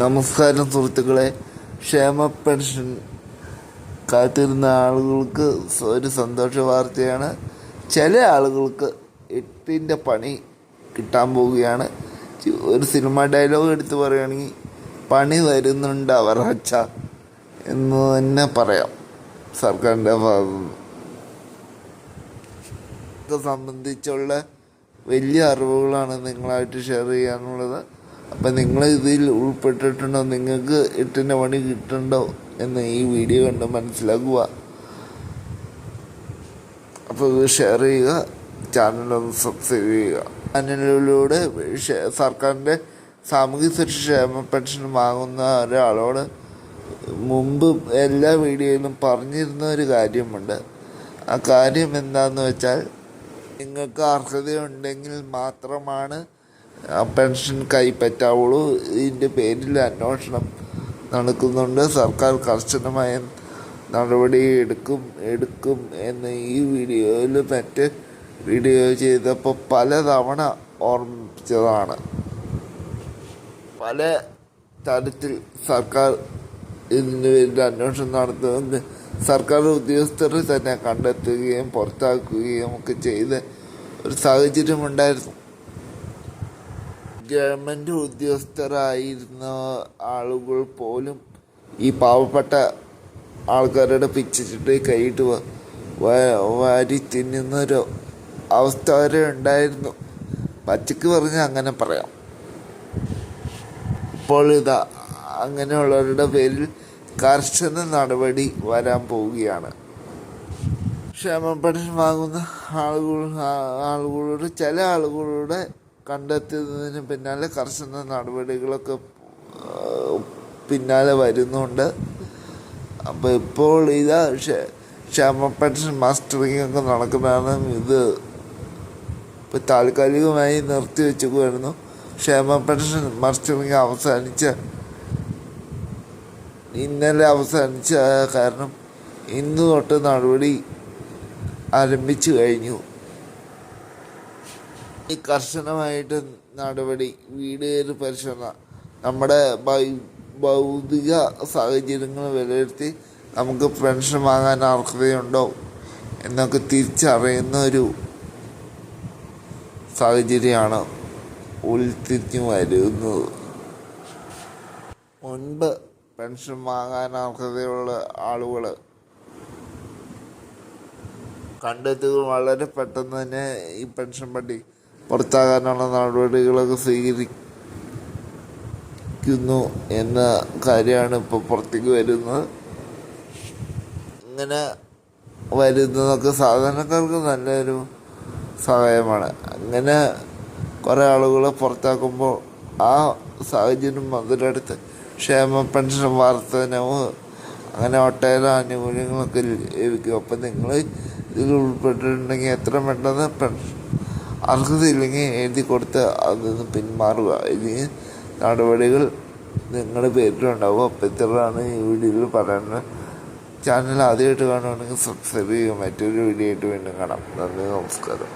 നമസ്കാരം സുഹൃത്തുക്കളെ. ക്ഷേമ പെൻഷൻ കാത്തിരുന്ന ആളുകൾക്ക് ഒരു സന്തോഷ വാർത്തയാണ്. ചില ആളുകൾക്ക് എട്ടിന്റെ പണി കിട്ടാൻ പോവുകയാണ്. ഒരു സിനിമ ഡയലോഗ് എടുത്ത് പറയുകയാണെങ്കിൽ പണി വരുന്നുണ്ട് അവർ അച്ഛ എന്ന് തന്നെ പറയാം. സർക്കാരിന്റെ ഭാഗത്തുനിന്ന്. സംബന്ധിച്ചുള്ള വലിയ അറിവുകളാണ് നിങ്ങളായിട്ട് ഷെയർ ചെയ്യാനുള്ളത്. അപ്പം നിങ്ങൾ ഇതിൽ ഉൾപ്പെട്ടിട്ടുണ്ടോ? നിങ്ങൾക്ക് എട്ടിന്റെ പണി കിട്ടുന്നുണ്ടോ എന്ന് ഈ വീഡിയോ കണ്ട് മനസ്സിലാക്കുക. അപ്പോൾ ഇത് ഷെയർ ചെയ്യുക ചാനലൊന്ന് സബ്സ്ക്രൈബ് ചെയ്യുക. ഷെ- സർക്കാരിന്റെ സാമൂഹ്യ സുരക്ഷ ക്ഷേമ പെൻഷൻ വാങ്ങുന്ന ഒരാളോട് മുമ്പ് എല്ലാ വീഡിയോയിലും പറഞ്ഞിരുന്ന ഒരു കാര്യമുണ്ട്. ആ കാര്യം എന്താണെന്ന് വെച്ചാൽ നിങ്ങൾക്ക് അർഹതയുണ്ടെങ്കിൽ മാത്രമാണ് പെൻഷൻ കൈപ്പറ്റാവുള്ളൂ. ഇതിന്റെ പേരിൽ അന്വേഷണം നടക്കുന്നുണ്ട്. സർക്കാർ കർശനമായ നടപടി എടുക്കും എടുക്കും എന്ന് ഈ വീഡിയോയിൽ മറ്റ് വീഡിയോ ചെയ്തപ്പോൾ പലതവണ ഓർമ്മിച്ചതാണ്. പല തരത്തിൽ സർക്കാർ ഇതിന് പേരിൽ അന്വേഷണം നടത്തുന്നത് സർക്കാർ ഉദ്യോഗസ്ഥർ തന്നെ കണ്ടെത്തുകയും പുറത്താക്കുകയും ഒക്കെ ചെയ്ത ഒരു സാഹചര്യമുണ്ടായിരുന്നു. ഗവൺമെന്റ് ഉദ്യോഗസ്ഥരായിരുന്ന ആളുകൾ പോലും ഈ പാവപ്പെട്ട ആൾക്കാരുടെ പിച്ചിട്ട് കൈയിട്ട് വാരി തിന്നുന്നൊരു അവസ്ഥ വരെ ഉണ്ടായിരുന്നു. പച്ചക്ക് പറഞ്ഞ് അങ്ങനെ പറയാം. ഇപ്പോൾ ഇതാ അങ്ങനെയുള്ളവരുടെ പേരിൽ കർശന നടപടി വരാൻ പോവുകയാണ്. ക്ഷേമ പെൻഷൻ വാങ്ങുന്ന ആളുകൾ ആളുകളോട് ചില ആളുകളുടെ കണ്ടെത്തുന്നതിന് പിന്നാലെ കർശന നടപടികളൊക്കെ പിന്നാലെ വരുന്നുണ്ട്. അപ്പോൾ ഇപ്പോൾ ഇത് ക്ഷേ- ക്ഷേമ പെൻഷൻ മാസ്റ്ററിങ് ഒക്കെ നടക്കുന്നതാണ്. ഇത് ഇപ്പോൾ താൽക്കാലികമായി നിർത്തി വെച്ചുകൊണ്ടിരുന്നു ക്ഷേമ പെൻഷൻ മാസ്റ്ററിങ് അവസാനിച്ച ഇന്നലെ അവസാനിച്ച കാരണം ഇന്ന് തൊട്ട് നടപടി ആരംഭിച്ചു കഴിഞ്ഞു. ഈ കർശനമായിട്ട് നടപടി വീട് കയറി പരിശോധന നമ്മുടെ ഭൗതിക സാഹചര്യങ്ങൾ വിലയിരുത്തി നമുക്ക് പെൻഷൻ വാങ്ങാൻ അർഹതയുണ്ടോ എന്നൊക്കെ തിരിച്ചറിയുന്ന ഒരു സാഹചര്യമാണ് ഉൾത്തിരിഞ്ഞു വരുന്നത്. മുൻപ് പെൻഷൻ വാങ്ങാൻ അർഹതയുള്ള ആളുകൾ കണ്ടെത്തുക വളരെ പെട്ടെന്ന് തന്നെ ഈ പെൻഷൻ പട്ടി പുറത്താകാനുള്ള നടപടികളൊക്കെ സ്വീകരിക്കുന്നു എന്ന കാര്യമാണ് ഇപ്പോൾ പുറത്തേക്ക് വരുന്നത്. ഇങ്ങനെ വരുന്നതൊക്കെ സാധാരണക്കാർക്ക് നല്ലൊരു സഹായമാണ്. അങ്ങനെ കുറേ ആളുകളെ പുറത്താക്കുമ്പോൾ ആ സാഹചര്യം മുതലെടുത്ത് ക്ഷേമ പെൻഷൻ വർധനവ് അങ്ങനെ ഒട്ടേറെ ആനുകൂല്യങ്ങളൊക്കെ ലഭിക്കും. അപ്പം നിങ്ങൾ ഇതിൽ ഉൾപ്പെട്ടിട്ടുണ്ടെങ്കിൽ എത്ര പെട്ടെന്ന് പെൻഷൻ അർഹതയില്ലെങ്കിൽ എഴുതി കൊടുത്ത് അതിൽ നിന്ന് പിന്മാറുക. ഇല്ലെങ്കിൽ നടപടികൾ നിങ്ങളുടെ പേരിലുണ്ടാവും അപ്പം ഇത്രയാണ് ഈ വീഡിയോയിൽ പറയുന്നത്. ചാനൽ ആദ്യമായിട്ട് കാണുകയാണെങ്കിൽ സബ്സ്ക്രൈബ് ചെയ്യുക. മറ്റൊരു വീഡിയോ ആയിട്ട് വീണ്ടും കാണാം. നന്ദി നമസ്കാരം.